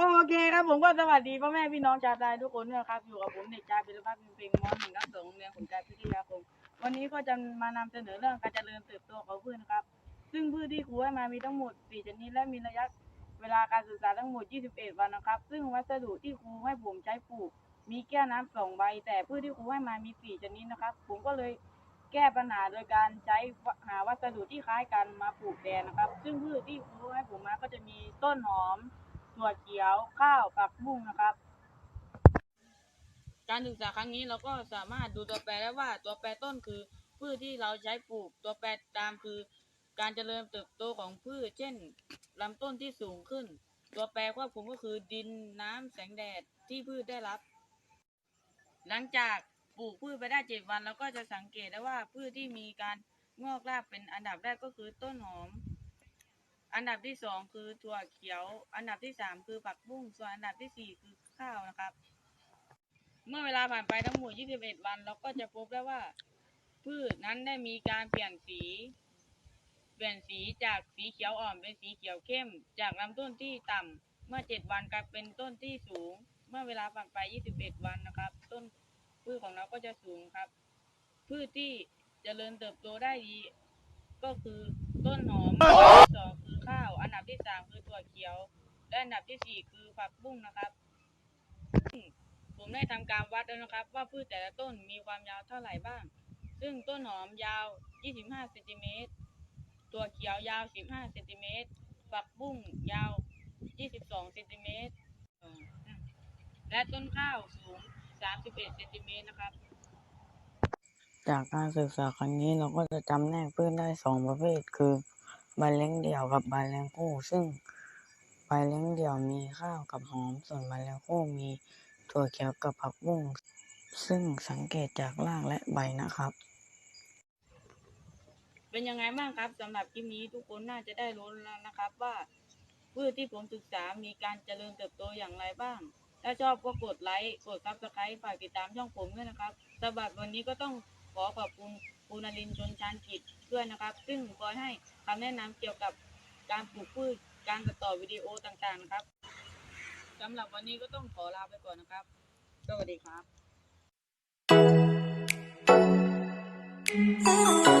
โอเคครับผมก็สวัสดีพ่อแม่พี่น้องชาวไทยทุกคนด้วยครับ อยู่กับผมเด็กชายพิรพัฒน์พิมพ์เพลงมอหนึ่งทับสองโรงเรียนขุนใจพิทยาคม วันนี้ก็จะมานำเสนอเรื่องการเจริญเติบโตของพืชนะครับ ซึ่งพืชที่ครูให้มามีทั้งหมด 4ชนิดและมีระยะเวลาการศึกษาทั้งหมด 21 วันนะครับ ซึ่งวัสดุที่ครูให้ผมใช้ปลูก มีแก้วน้ำสองใบ แต่พืชที่ครูให้มามี 4 ชนิดนะครับ ผมก็เลยแก้ปัญหาโดยการใช้หาวัสดุที่คล้ายกันมาปลูกแทนนะครับ ซึ่งพืชที่ครูให้ผมมาก็จะมีต้นหอม ถั่วเขียวข้าวผักบุ้งนะครับ การศึกษาครั้งนี้เราก็สามารถดูตัวแปรได้ว่าตัวแปรต้นคือพืชที่เราใช้ปลูกตัวแปรตามคือ การเจริญเติบโตของพืช เช่นลำต้นที่สูงขึ้น ตัวแปรควบคุมก็คือดินน้ำแสงแดดที่พืชได้รับ หลังจากปลูกพืชไปได้เจ็ดวันเราก็จะสังเกตได้ว่าพืชที่มีการงอกรากเป็นอันดับแรกก็คือต้นหอม อันดับที่สองคือถั่วเขียว อันดับที่สามคือผักบุ้ง ส่วนอันดับที่สี่คือข้าวนะครับ เมื่อเวลาผ่านไปทั้งหมด 21 วัน เราก็จะพบได้ว่า พืชนั้นได้มีการเปลี่ยนสี เปลี่ยนสีจากสีเขียวอ่อนเป็นสีเขียวเข้ม จากลำต้นที่ต่ำเมื่อ 7 วันกลายเป็นต้นที่สูง เมื่อเวลาผ่านไป 21 วันนะครับ ต้นพืชของเราก็จะสูงครับ พืชที่เจริญเติบโตได้ดี ก็คือต้นหอม สามคือถั่วเขียว และอันดับที่สี่คือผักบุ้งนะครับซึ่งผมได้ทำการวัดแล้วนะครับ ว่าพืชแต่ละต้นมีความยาวเท่าไหร่บ้าง ซึ่งต้นหอมยาว 25เซนติเมตรถั่วเขียวยาว 15เซนติเมตรผักบุ้งยาว 22เซนติเมตรและต้นข้าวสูง 31เซนติเมตรนะครับ จากการศึกษาครั้งนี้เราก็จะจำแนกพืชได้สองประเภทคือ ใบเลี้ยงเดี่ยวกับใบเลี้ยงคู่ ซึ่งใบเลี้ยงเดี่ยวมีข้าวกับหอม ส่วนใบเลี้ยงคู่มีถั่วเขียวกับผักบุ้ง ซึ่งสังเกตจากรากและใบนะครับ เป็นยังไงบ้างครับสำหรับคลิปนี้ทุกคนน่าจะได้รู้แล้วนะครับว่าพืชที่ผมศึกษามีการเจริญเติบโตอย่างไรบ้าง ถ้าชอบก็กดไลค์ กดซับสไครต์ฝากติดตามช่องผมด้วยนะครับสำหรับวันนี้ก็ต้องขอขอบคุณ ปูนารินทร์ชนชานกิจด้วยนะครับ ซึ่งคอยให้คำแนะนำเกี่ยวกับการปลูกพืชการตัดต่อวิดีโอต่างๆนะครับสำหรับวันนี้ก็ต้องขอลาไปก่อนนะครับ สวัสดีครับ Oh